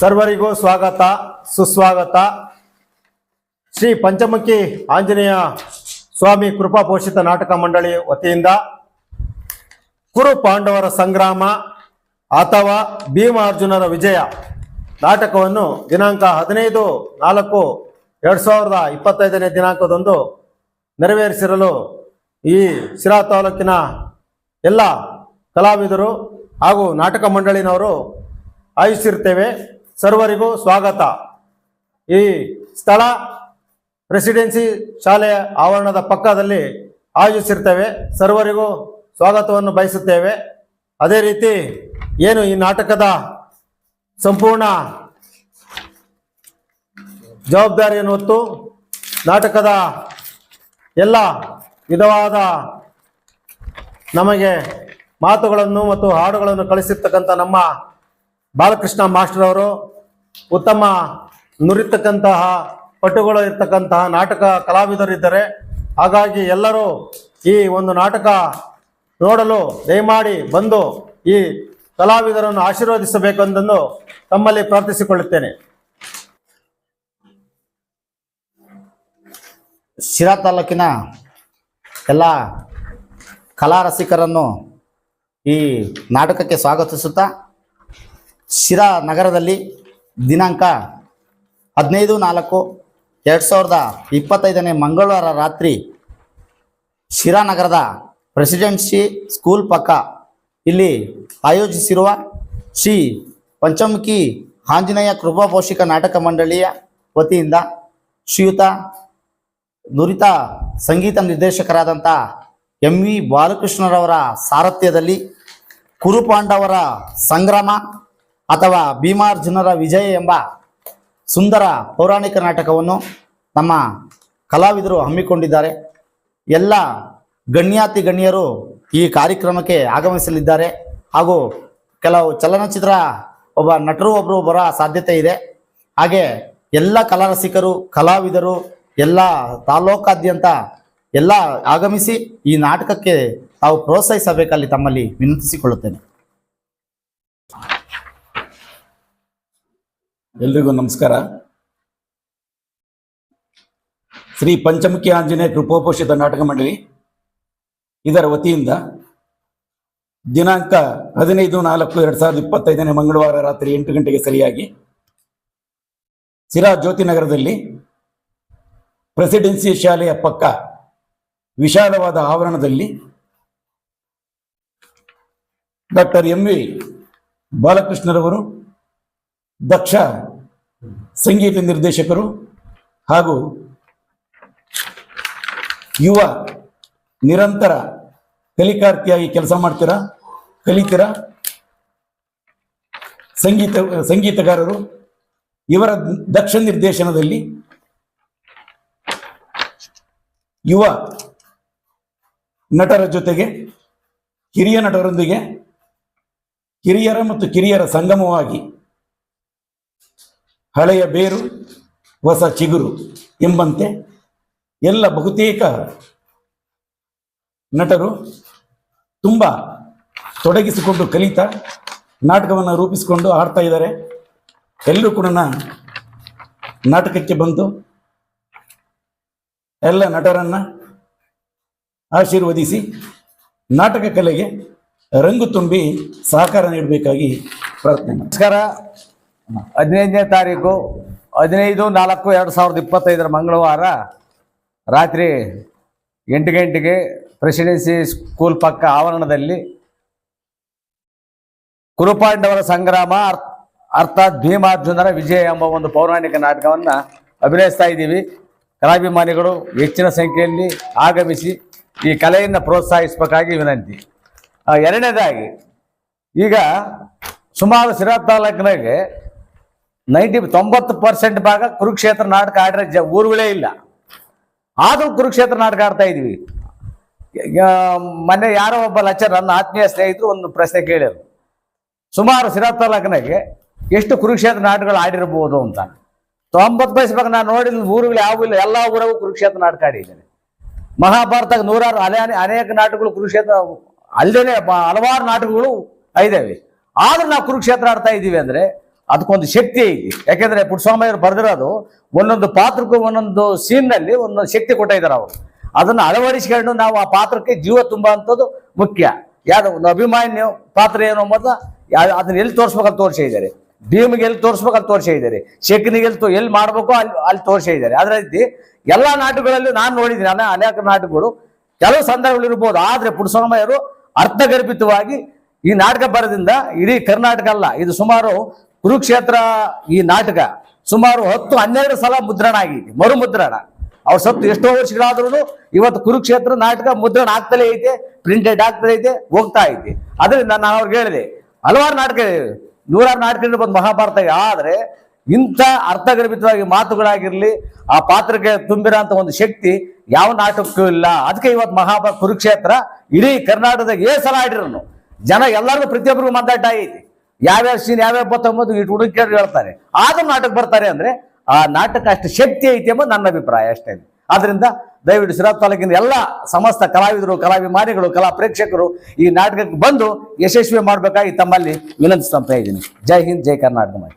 ಸರ್ವರಿಗೂ ಸ್ವಾಗತ, ಸುಸ್ವಾಗತ. ಶ್ರೀ ಪಂಚಮುಖಿ ಆಂಜನೇಯ ಸ್ವಾಮಿ ಕೃಪಾ ಪೋಷಿತ ನಾಟಕ ಮಂಡಳಿ ವತಿಯಿಂದ ಕುರು ಪಾಂಡವರ ಸಂಗ್ರಾಮ ಅಥವಾ ಭೀಮಾರ್ಜುನರ ವಿಜಯ ನಾಟಕವನ್ನು ದಿನಾಂಕ ಹದಿನೈದು, ನಾಲ್ಕು, ಎರಡು ಸಾವಿರದ ಇಪ್ಪತ್ತೈದನೇ ದಿನಾಂಕದಂದು ನೆರವೇರಿಸಿರಲು ಈ ಶಿರಾ ತಾಲೂಕಿನ ಎಲ್ಲ ಕಲಾವಿದರು ಹಾಗೂ ನಾಟಕ ಮಂಡಳಿನವರು ಆಯೋಜಿಸಿರ್ತೇವೆ ಸರ್ವರಿಗೂ ಸ್ವಾಗತ. ಈ ಸ್ಥಳ ಪ್ರೆಸಿಡೆನ್ಸಿ ಶಾಲೆಯ ಆವರಣದ ಪಕ್ಕದಲ್ಲಿ ಆಯೋಜಿಸಿರ್ತೇವೆ. ಸರ್ವರಿಗೂ ಸ್ವಾಗತವನ್ನು ಬಯಸುತ್ತೇವೆ. ಅದೇ ರೀತಿ ಏನು ಈ ನಾಟಕದ ಸಂಪೂರ್ಣ ಜವಾಬ್ದಾರಿಯನ್ನು ಹೊತ್ತು ನಾಟಕದ ಎಲ್ಲ ವಿಧವಾದ ನಮಗೆ ಮಾತುಗಳನ್ನು ಮತ್ತು ಹಾಡುಗಳನ್ನು ಕಳಿಸಿರ್ತಕ್ಕಂಥ ನಮ್ಮ ಬಾಲಕೃಷ್ಣ ಮಾಸ್ಟರ್ ಅವರು ಉತ್ತಮ ನುರಿತಕ್ಕಂತಹ ಪಟುಗಳು ಇರ್ತಕ್ಕಂತಹ ನಾಟಕ ಕಲಾವಿದರಿದ್ದಾರೆ. ಹಾಗಾಗಿ ಎಲ್ಲರೂ ಈ ಒಂದು ನಾಟಕ ನೋಡಲು ದಯಮಾಡಿ ಬಂದು ಈ ಕಲಾವಿದರನ್ನು ಆಶೀರ್ವದಿಸಬೇಕೆಂದನ್ನು ತಮ್ಮಲ್ಲಿ ಪ್ರಾರ್ಥಿಸಿಕೊಳ್ಳುತ್ತೇನೆ. ಶಿರಾ ತಾಲೂಕಿನ ಎಲ್ಲ ಕಲಾ ರಸಿಕರನ್ನು ಈ ನಾಟಕಕ್ಕೆ ಸ್ವಾಗತಿಸುತ್ತಾ ಶಿರಾ ನಗರದಲ್ಲಿ ದಿನಾಂಕ ಹದಿನೈದು ನಾಲ್ಕು ಎರಡು ಸಾವಿರದ ಇಪ್ಪತ್ತೈದನೇ ಮಂಗಳವಾರ ರಾತ್ರಿ ಶಿರಾ ನಗರದ ಪ್ರೆಸಿಡೆನ್ಸಿ ಸ್ಕೂಲ್ ಪಕ್ಕ ಇಲ್ಲಿ ಆಯೋಜಿಸಿರುವ ಶ್ರೀ ಪಂಚಮುಖಿ ಆಂಜನೇಯ ಕೃಪಾ ಪೋಷಕ ನಾಟಕ ಮಂಡಳಿಯ ವತಿಯಿಂದ ಶ್ರೀಯುತ ನುರಿತ ಸಂಗೀತ ನಿರ್ದೇಶಕರಾದಂಥ ಎಂ ವಿ ಬಾಲಕೃಷ್ಣರವರ ಸಾರಥ್ಯದಲ್ಲಿ ಕುರುಪಾಂಡವರ ಸಂಗ್ರಾಮ ಅಥವಾ ಭೀಮಾರ್ಜುನರ ವಿಜಯ ಎಂಬ ಸುಂದರ ಪೌರಾಣಿಕ ನಾಟಕವನ್ನು ನಮ್ಮ ಕಲಾವಿದರು ಹಮ್ಮಿಕೊಂಡಿದ್ದಾರೆ. ಎಲ್ಲ ಗಣ್ಯಾತಿ ಗಣ್ಯರು ಈ ಕಾರ್ಯಕ್ರಮಕ್ಕೆ ಆಗಮಿಸಲಿದ್ದಾರೆ. ಹಾಗೂ ಕೆಲವು ಚಲನಚಿತ್ರ ಒಬ್ಬ ನಟರು ಒಬ್ಬರು ಬರೋ ಸಾಧ್ಯತೆ ಇದೆ. ಹಾಗೆ ಎಲ್ಲ ಕಲಾರಸಿಕರು, ಕಲಾವಿದರು, ಎಲ್ಲ ತಾಲೂಕಾದ್ಯಂತ ಎಲ್ಲ ಆಗಮಿಸಿ ಈ ನಾಟಕಕ್ಕೆ ತಾವು ಪ್ರೋತ್ಸಾಹಿಸಬೇಕಲ್ಲಿ ತಮ್ಮಲ್ಲಿ ವಿನಂತಿಸಿಕೊಳ್ಳುತ್ತೇನೆ. ಎಲ್ರಿಗೂ ನಮಸ್ಕಾರ. ಶ್ರೀ ಪಂಚಮುಖಿ ಆಂಜನೇಯ ಕೃಪೋಪೋಷಿತ ನಾಟಕ ಮಂಡಳಿ ಇದರ ವತಿಯಿಂದ ದಿನಾಂಕ ಹದಿನೈದು ನಾಲ್ಕು ಎರಡ್ ಸಾವಿರದ ಇಪ್ಪತ್ತೈದನೇ ಮಂಗಳವಾರ ರಾತ್ರಿ ಎಂಟು ಗಂಟೆಗೆ ಸರಿಯಾಗಿ ಸಿರಾ ಜ್ಯೋತಿನಗರದಲ್ಲಿ ಪ್ರೆಸಿಡೆನ್ಸಿ ಶಾಲೆಯ ಪಕ್ಕ ವಿಶಾಲವಾದ ಆವರಣದಲ್ಲಿ ಡಾಕ್ಟರ್ ಎಂ ವಿ ಬಾಲಕೃಷ್ಣರವರು ದಕ್ಷ ಸಂಗೀತ ನಿರ್ದೇಶಕರು ಹಾಗೂ ಯುವ ನಿರಂತರ ಕಲಿಕಾರ್ತಿಯಾಗಿ ಕೆಲಸ ಮಾಡ್ತೀರಾ, ಕಲಿತೀರಾ? ಸಂಗೀತ, ಸಂಗೀತಗಾರರು, ಇವರ ದಕ್ಷ ನಿರ್ದೇಶನದಲ್ಲಿ ಯುವ ನಟರ ಜೊತೆಗೆ ಹಿರಿಯ ನಟರೊಂದಿಗೆ, ಹಿರಿಯರ ಮತ್ತು ಕಿರಿಯರ ಸಂಗಮವಾಗಿ ಹಳೆಯ ಬೇರು, ಹೊಸ ಚಿಗುರು ಎಂಬಂತೆ ಎಲ್ಲ ಬಹುತೇಕ ನಟರು ತುಂಬ ತೊಡಗಿಸಿಕೊಂಡು ಕಲಿತಾ ನಾಟಕವನ್ನು ರೂಪಿಸಿಕೊಂಡು ಆಡ್ತಾ ಇದ್ದಾರೆ ಎಲ್ಲರೂ ಕೂಡ ನಾಟಕಕ್ಕೆ ಬಂದು ಎಲ್ಲ ನಟರನ್ನ ಆಶೀರ್ವದಿಸಿ ನಾಟಕ ಕಲೆಗೆ ರಂಗು ತುಂಬಿ ಸಹಕಾರ ನೀಡಬೇಕಾಗಿ ಪ್ರಾರ್ಥನೆ. ನಮಸ್ಕಾರ ಹದಿನೈದನೇ ತಾರೀಕು, ಹದಿನೈದು, ನಾಲ್ಕು, ಎರಡು ಸಾವಿರದ ಇಪ್ಪತ್ತೈದರ ಮಂಗಳವಾರ ರಾತ್ರಿ ಎಂಟು ಗಂಟೆಗೆ ಪ್ರೆಸಿಡೆನ್ಸಿ ಸ್ಕೂಲ್ ಪಕ್ಕ ಆವರಣದಲ್ಲಿ ಕುರುಪಾಂಡವರ ಸಂಗ್ರಾಮ, ಅರ್- ಅರ್ಥಾತ್ ಭೀಮಾರ್ಜುನರ ವಿಜಯ ಎಂಬ ಒಂದು ಪೌರಾಣಿಕ ನಾಟಕವನ್ನು ಅಭಿನಯಿಸ್ತಾ ಇದ್ದೀವಿ. ಕಲಾಭಿಮಾನಿಗಳು ಹೆಚ್ಚಿನ ಸಂಖ್ಯೆಯಲ್ಲಿ ಆಗಮಿಸಿ ಈ ಕಲೆಯನ್ನು ಪ್ರೋತ್ಸಾಹಿಸಬೇಕಾಗಿ ವಿನಂತಿ. ಎರಡನೇದಾಗಿ, ಈಗ ಸುಮಾರು ಸಿರಾ ತಾಲೂಕಿನಾಗೆ ನೈಂಟಿ ತೊಂಬತ್ತು ಪರ್ಸೆಂಟ್ ಭಾಗ ಕುರುಕ್ಷೇತ್ರ ನಾಟಕ ಆಡ್ರೆ ಜ ಊರುಗಳೇ ಇಲ್ಲ. ಆದರೂ ಕುರುಕ್ಷೇತ್ರ ನಾಟಕ ಆಡ್ತಾ ಇದೀವಿ. ಮೊನ್ನೆ ಯಾರೋ ಒಬ್ಬ ಲಚ್ಚರ್ ನನ್ನ ಆತ್ಮೀಯ ಸ್ನೇಹಿತರು ಒಂದು ಪ್ರಶ್ನೆ ಕೇಳಿದ್ರು. ಸುಮಾರು ಸಿರಾ ತಾಲೂಕಿನಾಗೆ ಎಷ್ಟು ಕುರುಕ್ಷೇತ್ರ ನಾಟಕಗಳು ಆಡಿರ್ಬೋದು ಅಂತ. ತೊಂಬತ್ತು ಪೈಸೆ ಭಾಗ ನಾನು ನೋಡಿದ ಊರುಗಳು ಯಾವ ಇಲ್ಲ, ಎಲ್ಲ ಊರಾಗೂ ಕುರುಕ್ಷೇತ್ರ ನಾಟಕ ಆಡಿದ್ದೇನೆ. ಮಹಾಭಾರತ ನೂರಾರು ಅಲೆ ಅನೇಕ ನಾಟಕಗಳು ಕುರುಕ್ಷೇತ್ರ ಅಲ್ಲದೇ ಹಲವಾರು ನಾಟಕಗಳು ಇದ್ದಾವೆ ಆದರೂ ನಾವು ಕುರುಕ್ಷೇತ್ರ ಆಡ್ತಾ ಇದ್ದೀವಿ ಅಂದ್ರೆ ಅದಕ್ಕೊಂದು ಶಕ್ತಿ ಐತಿ ಯಾಕೆಂದ್ರೆ ಪುಟ್ಟಸ್ವಾಮಿಯವರು ಬರೆದಿರೋದು ಒಂದೊಂದು ಪಾತ್ರಕ್ಕೂ ಒಂದೊಂದು ಸೀನ್ನಲ್ಲಿ ಒಂದೊಂದು ಶಕ್ತಿ ಕೊಟ್ಟಿದ್ದಾರೆ ಅವರು. ಅದನ್ನ ಅಳವಡಿಸಿಕೊಂಡು ನಾವು ಆ ಪಾತ್ರಕ್ಕೆ ಜೀವ ತುಂಬ ಮುಖ್ಯ. ಯಾವ್ದು ಒಂದು ಅಭಿಮಾನ್ಯ ಪಾತ್ರ ಏನು ಯಾ- ಅದನ್ನ ಎಲ್ಲಿ ತೋರಿಸ್ಬೇಕಂತ ತೋರಿಸಿದ್ದಾರೆ ಭೀಮಿಗೆ ಎಲ್ಲಿ ತೋರಿಸ್ಬೇಕಂತ ತೋರಿಸಿದ್ದಾರೆ ಶಕ್ನಿಗೆ ಎಲ್ಲಿ ಎಲ್ಲಿ ಮಾಡ್ಬೇಕು ಅಲ್ಲಿ ಅಲ್ಲಿ ತೋರಿಸಿದ್ದಾರೆ ಅದ್ರ ರೀತಿ ಎಲ್ಲಾ ನಾಟಕಗಳಲ್ಲಿ ನಾನು ನೋಡಿದ್ದೀನಿ. ನಾನು ಅನೇಕ ನಾಟಕಗಳು ಕೆಲವು ಸಂದರ್ಭಗಳು ಇರ್ಬೋದು. ಆದ್ರೆ ಪುಟ್ಟಸ್ವಾಮಿಯವರು ಅರ್ಥಗರ್ಭಿತವಾಗಿ ಈ ನಾಟಕ ಬರದಿಂದ ಇಡೀ ಕರ್ನಾಟಕ ಅಲ್ಲ, ಇದು ಸುಮಾರು ಕುರುಕ್ಷೇತ್ರ ಈ ನಾಟಕ ಸುಮಾರು ಹತ್ತು ಹನ್ನೆರಡು ಸಲ ಮುದ್ರಣ ಆಗಿದೆ ಮರು ಮುದ್ರಣ ಅವ್ರು ಸತ್ತು ಎಷ್ಟೋ ವರ್ಷಗಳಾದ್ರೂ ಇವತ್ತು ಕುರುಕ್ಷೇತ್ರ ನಾಟಕ ಮುದ್ರಣ ಆಗ್ತಲೇ ಐತೆ ಪ್ರಿಂಟೆಡ್ ಆಗ್ತಲೇ ಐತೆ, ಹೋಗ್ತಾ ಐತೆ. ಅದರಿಂದ ನಾನು ಅವ್ರಿಗೆ ಹೇಳಿದೆ, ಹಲವಾರು ನಾಟಕ ನೂರಾರು ನಾಟಕಗಳು ಬಂದು ಮಹಾಭಾರತ ಆದರೆ ಇಂಥ ಅರ್ಥಗರ್ಭಿತವಾಗಿ ಮಾತುಗಳಾಗಿರಲಿ, ಆ ಪಾತ್ರಕ್ಕೆ ತುಂಬಿರೋ ಒಂದು ಶಕ್ತಿ ಯಾವ ನಾಟಕಕ್ಕೂ ಇಲ್ಲ. ಅದಕ್ಕೆ ಇವತ್ತು ಮಹಾಭಾರತ ಕುರುಕ್ಷೇತ್ರ ಇಡೀ ಕರ್ನಾಟಕದಾಗ ಏ ಸಲ ಆಡಿರೋನು. ಜನ ಎಲ್ಲರಿಗೂ ಪ್ರತಿಯೊಬ್ಬರಿಗೂ ಮಂದಾಟ ಐತಿ ಯಾವ್ಯಾವ ಸೀನ್, ಯಾವ್ಯಾವ ಬತ್ತೊಂಬತ್ತು ಇಟ್ಟು ಹುಡುಕಿ ಹೇಳ್ತಾರೆ ಆದ್ರೂ ನಾಟಕ ಬರ್ತಾರೆ ಅಂದ್ರೆ ಆ ನಾಟಕ ಅಷ್ಟು ಶಕ್ತಿ ಐತಿ ಎಂಬ ನನ್ನ ಅಭಿಪ್ರಾಯ ಅಷ್ಟೇ ಆದ್ರಿಂದ ದಯವಿಟ್ಟು ಸಿರಾಜ್ ತಾಲೂಕಿನ ಎಲ್ಲ ಸಮಸ್ತ ಕಲಾವಿದರು, ಕಲಾಭಿಮಾನಿಗಳು, ಕಲಾ ಪ್ರೇಕ್ಷಕರು ಈ ನಾಟಕಕ್ಕೆ ಬಂದು ಯಶಸ್ವಿ ಮಾಡಬೇಕಾಗಿ ತಮ್ಮಲ್ಲಿ ವಿನಂತಿಸ್ತಾ ಇದ್ದೀನಿ. ಜೈ ಹಿಂದ್, ಜೈ ಕರ್ನಾಟಕ ಮಾಡಿ